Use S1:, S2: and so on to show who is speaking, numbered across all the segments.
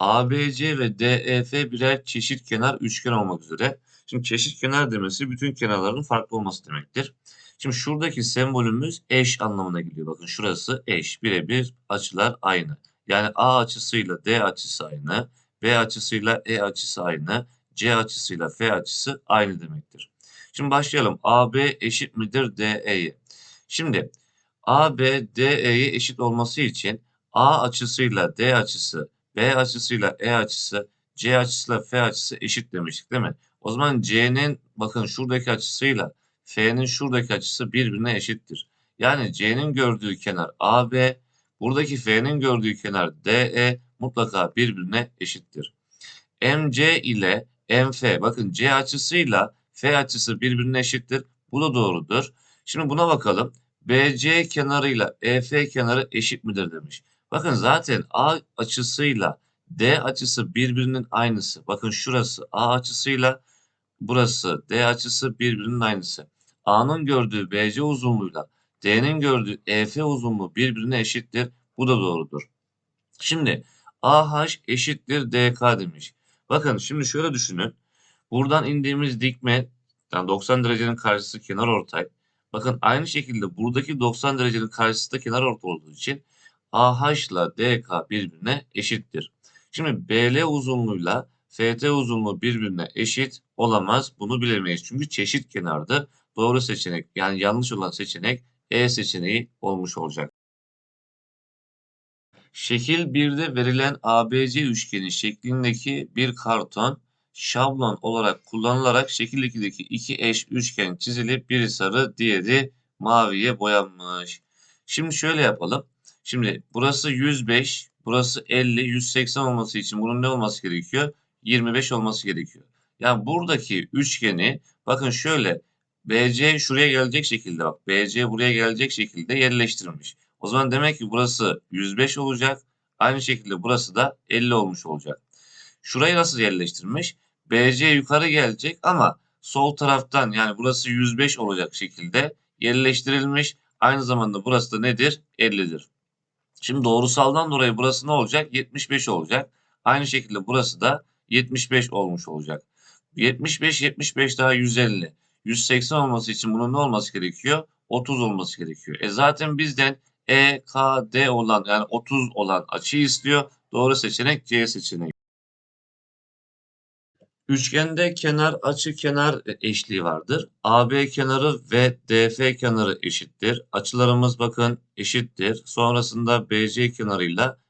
S1: ABC ve DEF birer çeşit kenar üçgen olmak üzere. Şimdi çeşit kenar demesi bütün kenarların farklı olması demektir. Şimdi şuradaki sembolümüz eş anlamına geliyor. Bakın şurası eş. Birebir açılar aynı. Yani A açısıyla D açısı aynı. B açısıyla E açısı aynı. C açısıyla F açısı aynı demektir. Şimdi başlayalım. AB eşit midir DE'ye? Şimdi AB DE'ye eşit olması için A açısıyla D açısı, B açısıyla E açısı, C açısıyla F açısı eşit demiştik değil mi? O zaman C'nin bakın şuradaki açısıyla F'nin şuradaki açısı birbirine eşittir. Yani C'nin gördüğü kenar AB, buradaki F'nin gördüğü kenar DE mutlaka birbirine eşittir. MC ile MF bakın C açısıyla F açısı birbirine eşittir. Bu da doğrudur. Şimdi buna bakalım. BC kenarıyla EF kenarı eşit midir demiş. Bakın zaten A açısıyla D açısı birbirinin aynısı. Bakın şurası A açısıyla burası D açısı birbirinin aynısı. A'nın gördüğü BC uzunluğuyla D'nin gördüğü EF uzunluğu birbirine eşittir. Bu da doğrudur. Şimdi AH eşittir DK demiş. Bakın şimdi şöyle düşünün. Buradan indiğimiz dikme yani 90 derecenin karşısı kenar ortay. Bakın aynı şekilde buradaki 90 derecenin karşısı da kenar ortay olduğu için AH ile DK birbirine eşittir. Şimdi BL uzunluğuyla FT uzunluğu birbirine eşit olamaz. Bunu bilemeyiz. Çünkü çeşit kenardı. Doğru seçenek yani yanlış olan seçenek E seçeneği olmuş olacak. Şekil 1'de verilen ABC üçgeni şeklindeki bir karton şablon olarak kullanılarak şekil 2'deki iki eş üçgen çizilip biri sarı diğeri maviye boyanmış. Şimdi şöyle yapalım. Şimdi burası 105, burası 50, 180 olması için bunun ne olması gerekiyor? 25 olması gerekiyor. Yani buradaki üçgeni bakın şöyle BC şuraya gelecek şekilde bak BC buraya gelecek şekilde yerleştirilmiş. O zaman demek ki burası 105 olacak. Aynı şekilde burası da 50 olmuş olacak. Şurayı nasıl yerleştirmiş? BC yukarı gelecek ama sol taraftan yani burası 105 olacak şekilde yerleştirilmiş. Aynı zamanda burası da nedir? 50'dir. Şimdi doğrusaldan dolayı burası ne olacak? 75 olacak. Aynı şekilde burası da 75 olmuş olacak. 75, 75 daha 150. 180 olması için bunun ne olması gerekiyor? 30 olması gerekiyor. E zaten bizden EKD olan yani 30 olan açıyı istiyor. Doğru seçenek C seçeneği. Üçgende kenar açı kenar eşliği vardır. AB kenarı ve DF kenarı eşittir. Açılarımız bakın eşittir. Sonrasında BC kenarıyla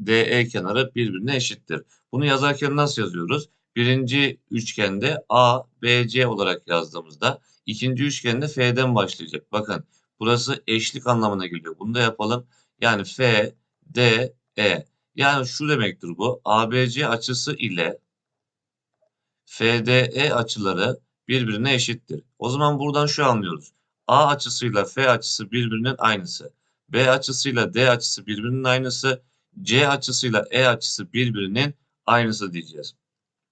S1: DE kenarı birbirine eşittir. Bunu yazarken nasıl yazıyoruz? Birinci üçgende A, BC olarak yazdığımızda ikinci üçgende F'den başlayacak. Bakın burası eşlik anlamına geliyor. Bunu da yapalım. Yani F, D, E. Yani şu demektir bu. ABC açısı ile FDE açıları birbirine eşittir. O zaman buradan şu anlıyoruz. A açısıyla F açısı birbirinin aynısı. B açısıyla D açısı birbirinin aynısı. C açısıyla E açısı birbirinin aynısı diyeceğiz.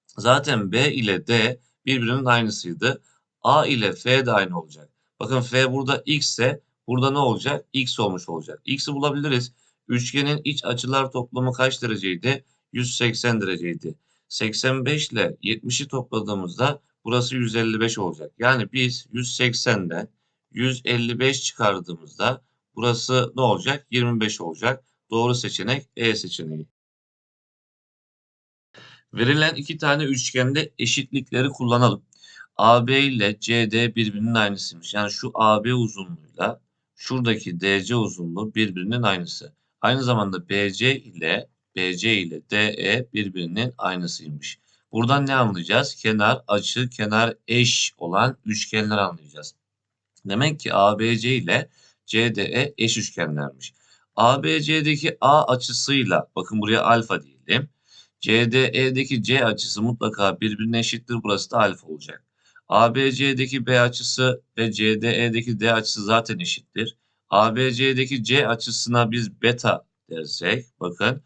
S1: Zaten B ile D birbirinin aynısıydı. A ile F de aynı olacak. Bakın F burada X ise burada ne olacak? X olmuş olacak. X'i bulabiliriz. Üçgenin iç açılar toplamı kaç dereceydi? 180 dereceydi. 85 ile 70'i topladığımızda burası 155 olacak. Yani biz 180'den 155 çıkardığımızda burası ne olacak? 25 olacak. Doğru seçenek E seçeneği. Verilen iki tane üçgende eşitlikleri kullanalım. AB ile CD birbirinin aynısıymış. Yani şu AB uzunluğuyla şuradaki DC uzunluğu birbirinin aynısı. Aynı zamanda BC ile BC ile DE birbirinin aynısıymış. Buradan ne anlayacağız? Kenar, açı, kenar eş olan üçgenler anlayacağız. Demek ki ABC ile CDE eş üçgenlermiş. ABC'deki A açısıyla bakın buraya alfa diyelim. CDE'deki C açısı mutlaka birbirine eşittir. Burası da alfa olacak. ABC'deki B açısı ve CDE'deki D açısı zaten eşittir. ABC'deki C açısına biz beta dersek bakın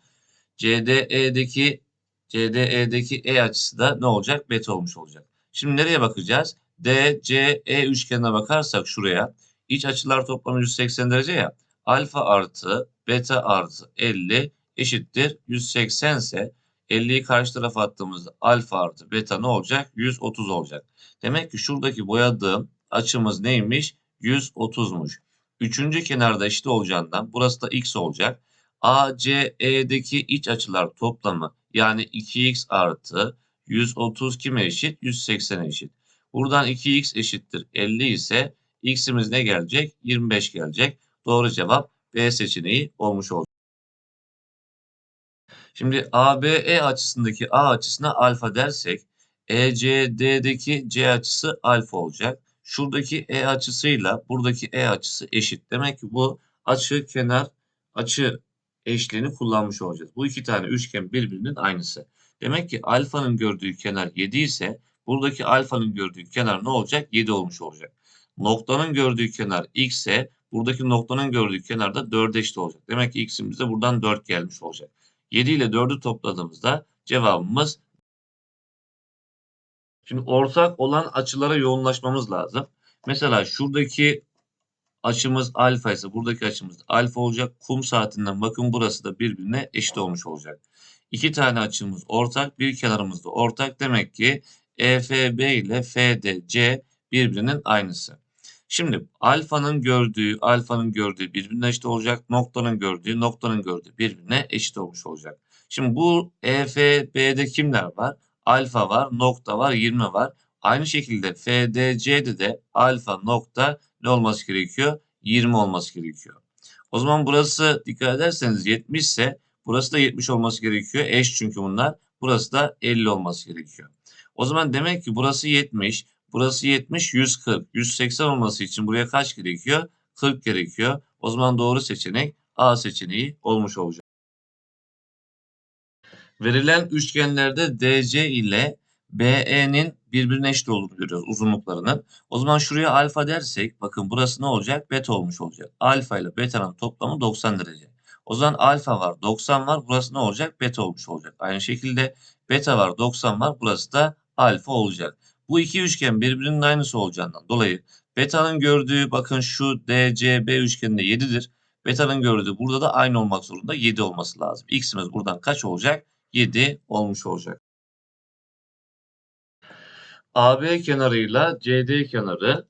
S1: CDE'deki CDE'deki E açısı da ne olacak? Beta olmuş olacak. Şimdi nereye bakacağız? DCE üçgenine bakarsak şuraya iç açılar toplamı 180 derece ya. Alfa artı beta artı 50 eşittir 180 ise 50'yi karşı tarafa attığımızda alfa artı beta ne olacak? 130 olacak. Demek ki şuradaki boyadığım açımız neymiş? 130'muş. Üçüncü kenarda eşit olacağından burası da x olacak. ACE'deki iç açılar toplamı yani 2x artı 130 kime eşit? 180 eşit. Buradan 2x eşittir 50 ise x'imiz ne gelecek? 25 gelecek. Doğru cevap B seçeneği olmuş olacak. Şimdi ABE açısındaki A açısına alfa dersek ECD'deki C açısı alfa olacak. Şuradaki E açısıyla buradaki E açısı eşit. Demek ki bu açı kenar açı eşliğini kullanmış olacağız. Bu iki tane üçgen birbirinin aynısı. Demek ki alfanın gördüğü kenar 7 ise buradaki alfanın gördüğü kenar ne olacak? 7 olmuş olacak. Noktanın gördüğü kenar x ise buradaki noktanın gördüğü kenar da 4'e eşit olacak. Demek ki x'imiz de buradan 4 gelmiş olacak. 7 ile 4'ü topladığımızda cevabımız Şimdi ortak olan açılara yoğunlaşmamız lazım. Mesela şuradaki açımız alfa ise buradaki açımız alfa olacak. Kum saatinden bakın burası da birbirine eşit olmuş olacak. İki tane açımız ortak, bir kenarımız da ortak. Demek ki EFB ile FDC birbirinin aynısı. Şimdi alfanın gördüğü, alfanın gördüğü birbirine eşit olacak. Noktanın gördüğü, noktanın gördüğü birbirine eşit olmuş olacak. Şimdi bu EFB'de kimler var? Alfa var, nokta var, 20 var. Aynı şekilde FDC'de de alfa nokta ne olması gerekiyor? 20 olması gerekiyor. O zaman burası dikkat ederseniz 70 ise burası da 70 olması gerekiyor. Eş çünkü bunlar. Burası da 50 olması gerekiyor. O zaman demek ki burası 70, burası 70, 140, 180 olması için buraya kaç gerekiyor? 40 gerekiyor. O zaman doğru seçenek A seçeneği olmuş olacak. Verilen üçgenlerde DC ile BE'nin birbirine eşit olduğunu görüyoruz uzunluklarının. O zaman şuraya alfa dersek bakın burası ne olacak? Beta olmuş olacak. Alfa ile beta'nın toplamı 90 derece. O zaman alfa var 90 var burası ne olacak? Beta olmuş olacak. Aynı şekilde beta var 90 var burası da alfa olacak. Bu iki üçgen birbirinin aynısı olacağından dolayı beta'nın gördüğü bakın şu DCB üçgeninde 7'dir. Beta'nın gördüğü burada da aynı olmak zorunda 7 olması lazım. X'imiz buradan kaç olacak? 7 olmuş olacak. AB kenarıyla CD kenarı,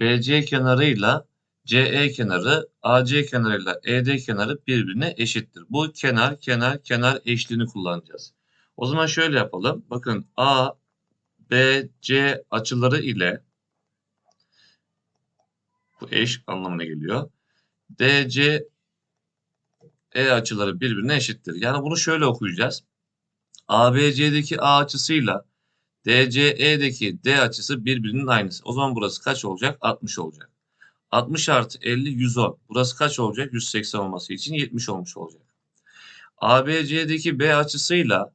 S1: BC kenarıyla CE kenarı, AC kenarıyla ED kenarı birbirine eşittir. Bu kenar, kenar, kenar eşliğini kullanacağız. O zaman şöyle yapalım. Bakın A, B, C açıları ile bu eş anlamına geliyor. DC, E açıları birbirine eşittir. Yani bunu şöyle okuyacağız. ABC'deki A açısıyla DCE'deki D açısı birbirinin aynısı. O zaman burası kaç olacak? 60 olacak. 60 artı 50 110. Burası kaç olacak? 180 olması için 70 olmuş olacak. ABC'deki B açısıyla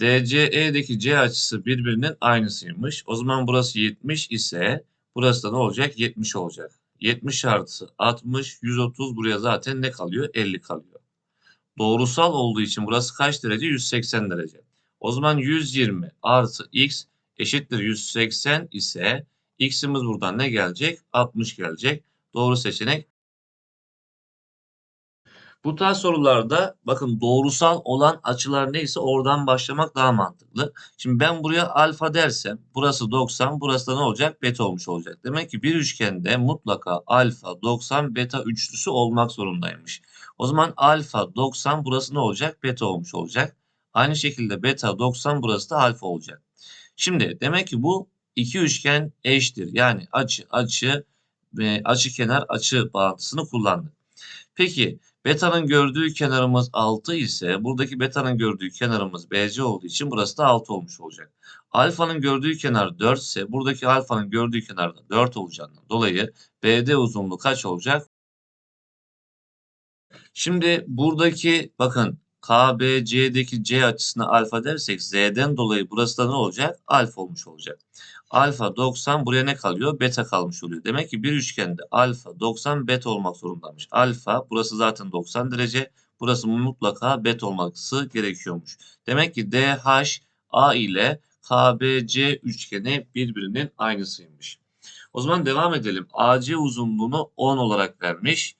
S1: DCE'deki C açısı birbirinin aynısıymış. O zaman burası 70 ise burası da ne olacak? 70 olacak. 70 artı 60, 130 buraya zaten ne kalıyor? 50 kalıyor. Doğrusal olduğu için burası kaç derece? 180 derece. O zaman 120 artı x eşittir 180 ise x'imiz buradan ne gelecek? 60 gelecek. Doğru seçenek. Bu tarz sorularda bakın doğrusal olan açılar neyse oradan başlamak daha mantıklı. Şimdi ben buraya alfa dersem burası 90 burası da ne olacak? Beta olmuş olacak. Demek ki bir üçgende mutlaka alfa 90 beta üçlüsü olmak zorundaymış. O zaman alfa 90 burası ne olacak? Beta olmuş olacak. Aynı şekilde beta 90 burası da alfa olacak. Şimdi demek ki bu iki üçgen eşittir. Yani açı açı ve açı kenar açı bağıntısını kullandık. Peki beta'nın gördüğü kenarımız 6 ise buradaki beta'nın gördüğü kenarımız BC olduğu için burası da 6 olmuş olacak. Alfa'nın gördüğü kenar 4 ise buradaki alfa'nın gördüğü kenar da 4 olacağından dolayı BD uzunluğu kaç olacak? Şimdi buradaki bakın KBC'deki C açısına alfa dersek Z'den dolayı burası da ne olacak? Alfa olmuş olacak. Alfa 90 buraya ne kalıyor? Beta kalmış oluyor. Demek ki bir üçgende alfa 90 beta olmak zorundaymış. Alfa burası zaten 90 derece. Burası mutlaka beta olması gerekiyormuş. Demek ki DH A ile KBC üçgeni birbirinin aynısıymış. O zaman devam edelim. AC uzunluğunu 10 olarak vermiş.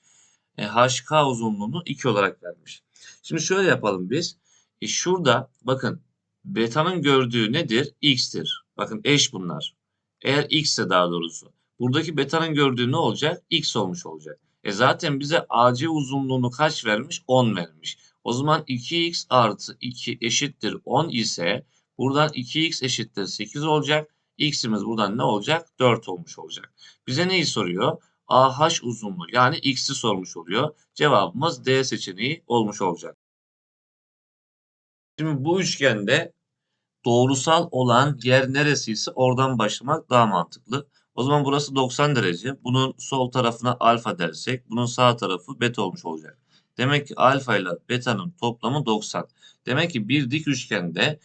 S1: E, HK uzunluğunu 2 olarak vermiş. Şimdi şöyle yapalım biz. E şurada bakın beta'nın gördüğü nedir? X'tir. Bakın eş bunlar. Eğer X ise daha doğrusu. Buradaki beta'nın gördüğü ne olacak? X olmuş olacak. E zaten bize AC uzunluğunu kaç vermiş? 10 vermiş. O zaman 2x artı 2 eşittir 10 ise buradan 2x eşittir 8 olacak. X'imiz buradan ne olacak? 4 olmuş olacak. Bize neyi soruyor? AH uzunluğu yani X'i sormuş oluyor. Cevabımız D seçeneği olmuş olacak. Şimdi bu üçgende doğrusal olan yer neresiyse oradan başlamak daha mantıklı. O zaman burası 90 derece. Bunun sol tarafına alfa dersek bunun sağ tarafı beta olmuş olacak. Demek ki alfa ile beta'nın toplamı 90. Demek ki bir dik üçgende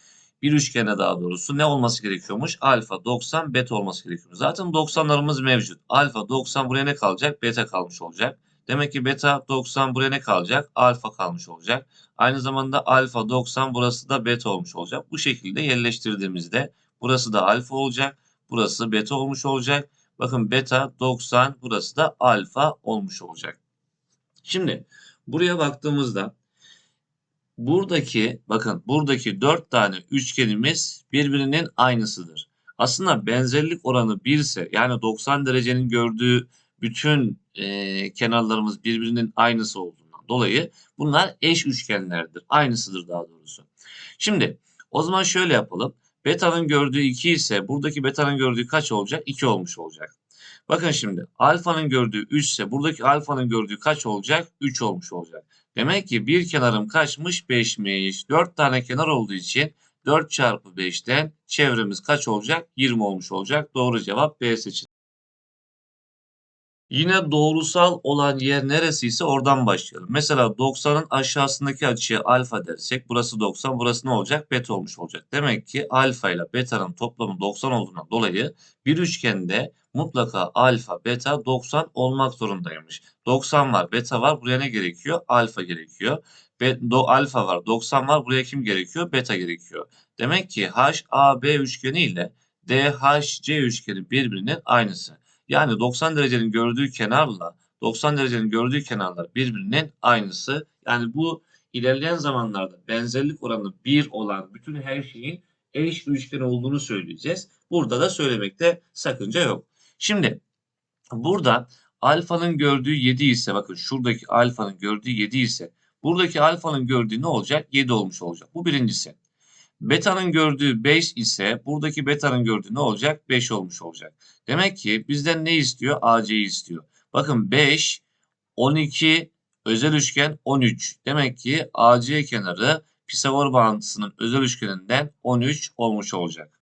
S1: bir üçgene daha doğrusu ne olması gerekiyormuş? Alfa 90 beta olması gerekiyor. Zaten 90'larımız mevcut. Alfa 90 buraya ne kalacak? Beta kalmış olacak. Demek ki beta 90 buraya ne kalacak? Alfa kalmış olacak. Aynı zamanda alfa 90 burası da beta olmuş olacak. Bu şekilde yerleştirdiğimizde burası da alfa olacak. Burası beta olmuş olacak. Bakın beta 90 burası da alfa olmuş olacak. Şimdi buraya baktığımızda buradaki bakın buradaki 4 tane üçgenimiz birbirinin aynısıdır. Aslında benzerlik oranı 1 ise yani 90 derecenin gördüğü bütün e, kenarlarımız birbirinin aynısı olduğundan dolayı bunlar eş üçgenlerdir. Aynısıdır daha doğrusu. Şimdi o zaman şöyle yapalım. Beta'nın gördüğü 2 ise buradaki beta'nın gördüğü kaç olacak? 2 olmuş olacak. Bakın şimdi alfanın gördüğü 3 ise buradaki alfanın gördüğü kaç olacak? 3 olmuş olacak. Demek ki bir kenarım kaçmış? 5'miş. 4 tane kenar olduğu için 4 çarpı 5'ten çevremiz kaç olacak? 20 olmuş olacak. Doğru cevap B seçeneği. Yine doğrusal olan yer neresiyse oradan başlayalım. Mesela 90'ın aşağısındaki açıya alfa dersek burası 90 burası ne olacak? Beta olmuş olacak. Demek ki alfa ile beta'nın toplamı 90 olduğundan dolayı bir üçgende mutlaka alfa beta 90 olmak zorundaymış. 90 var beta var buraya ne gerekiyor? Alfa gerekiyor. Be do alfa var 90 var buraya kim gerekiyor? Beta gerekiyor. Demek ki HAB üçgeni ile DHC üçgeni birbirinin aynısı. Yani 90 derecenin gördüğü kenarla 90 derecenin gördüğü kenarlar birbirinin aynısı. Yani bu ilerleyen zamanlarda benzerlik oranı 1 olan bütün her şeyin eş üçgen olduğunu söyleyeceğiz. Burada da söylemekte sakınca yok. Şimdi burada alfanın gördüğü 7 ise bakın şuradaki alfanın gördüğü 7 ise buradaki alfanın gördüğü ne olacak? 7 olmuş olacak. Bu birincisi. Beta'nın gördüğü 5 ise buradaki beta'nın gördüğü ne olacak? 5 olmuş olacak. Demek ki bizden ne istiyor? AC'yi istiyor. Bakın 5, 12, özel üçgen 13. Demek ki AC kenarı Pisagor bağıntısının özel üçgeninden 13 olmuş olacak.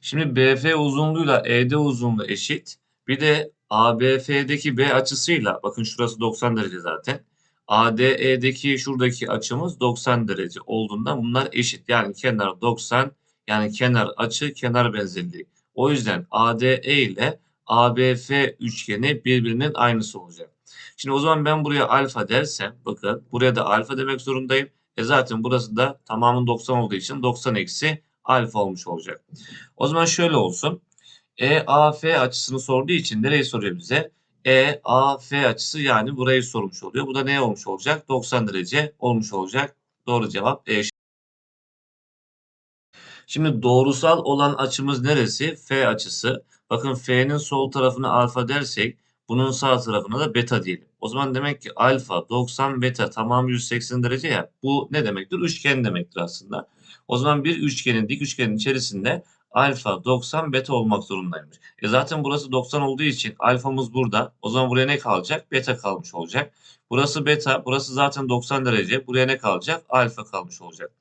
S1: Şimdi BF uzunluğuyla ED uzunluğu eşit. Bir de ABF'deki B açısıyla bakın şurası 90 derece zaten. ADE'deki şuradaki açımız 90 derece olduğunda bunlar eşit. Yani kenar 90 yani kenar açı kenar benzerliği. O yüzden ADE ile ABF üçgeni birbirinin aynısı olacak. Şimdi o zaman ben buraya alfa dersem bakın buraya da alfa demek zorundayım. E zaten burası da tamamın 90 olduğu için 90 eksi alfa olmuş olacak. O zaman şöyle olsun. EAF açısını sorduğu için nereyi soruyor bize? EAF açısı yani burayı sormuş oluyor. Bu da ne olmuş olacak? 90 derece olmuş olacak. Doğru cevap E. Şimdi doğrusal olan açımız neresi? F açısı. Bakın F'nin sol tarafına alfa dersek bunun sağ tarafına da beta diyelim. O zaman demek ki alfa 90 beta tamam 180 derece ya. Bu ne demektir? Üçgen demektir aslında. O zaman bir üçgenin dik üçgenin içerisinde alfa 90 beta olmak zorundaymış. E zaten burası 90 olduğu için alfamız burada. O zaman buraya ne kalacak? Beta kalmış olacak. Burası beta, burası zaten 90 derece. Buraya ne kalacak? Alfa kalmış olacak.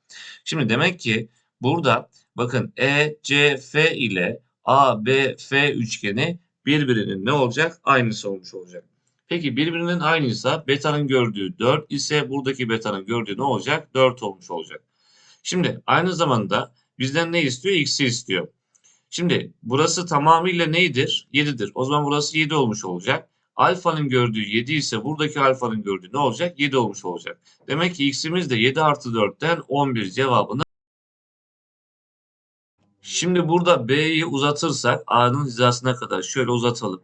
S1: Şimdi demek ki burada bakın ECF ile ABF üçgeni birbirinin ne olacak? Aynısı olmuş olacak. Peki birbirinin aynıysa beta'nın gördüğü 4 ise buradaki beta'nın gördüğü ne olacak? 4 olmuş olacak. Şimdi aynı zamanda bizden ne istiyor? X'i istiyor. Şimdi burası tamamıyla neydir? 7'dir. O zaman burası 7 olmuş olacak. Alfa'nın gördüğü 7 ise buradaki alfa'nın gördüğü ne olacak? 7 olmuş olacak. Demek ki x'imiz de 7 artı 4'ten 11 cevabını Şimdi burada B'yi uzatırsak A'nın hizasına kadar şöyle uzatalım.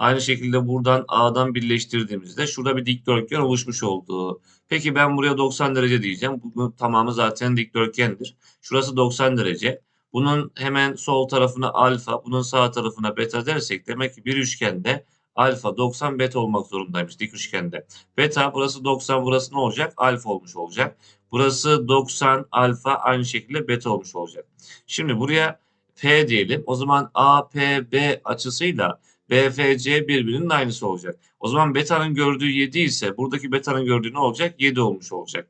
S1: Aynı şekilde buradan A'dan birleştirdiğimizde şurada bir dikdörtgen oluşmuş oldu. Peki ben buraya 90 derece diyeceğim. Bunun tamamı zaten dikdörtgendir. Şurası 90 derece. Bunun hemen sol tarafına alfa, bunun sağ tarafına beta dersek demek ki bir üçgende alfa 90 beta olmak zorundaymış dik üçgende. Beta burası 90 burası ne olacak? Alfa olmuş olacak. Burası 90 alfa aynı şekilde beta olmuş olacak. Şimdi buraya P diyelim. O zaman APB açısıyla BFC birbirinin aynısı olacak. O zaman beta'nın gördüğü 7 ise buradaki beta'nın gördüğü ne olacak? 7 olmuş olacak.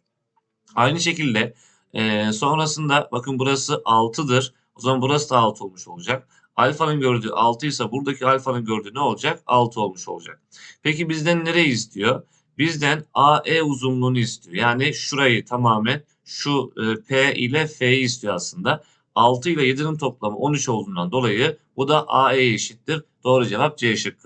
S1: Aynı şekilde e, sonrasında bakın burası 6'dır. O zaman burası da 6 olmuş olacak. Alfa'nın gördüğü 6 ise buradaki alfa'nın gördüğü ne olacak? 6 olmuş olacak. Peki bizden nereyi istiyor? Bizden AE uzunluğunu istiyor. Yani şurayı tamamen şu e, P ile F'yi istiyor aslında. 6 ile 7'nin toplamı 13 olduğundan dolayı bu da AE eşittir. Doğru cevap C şıkkı.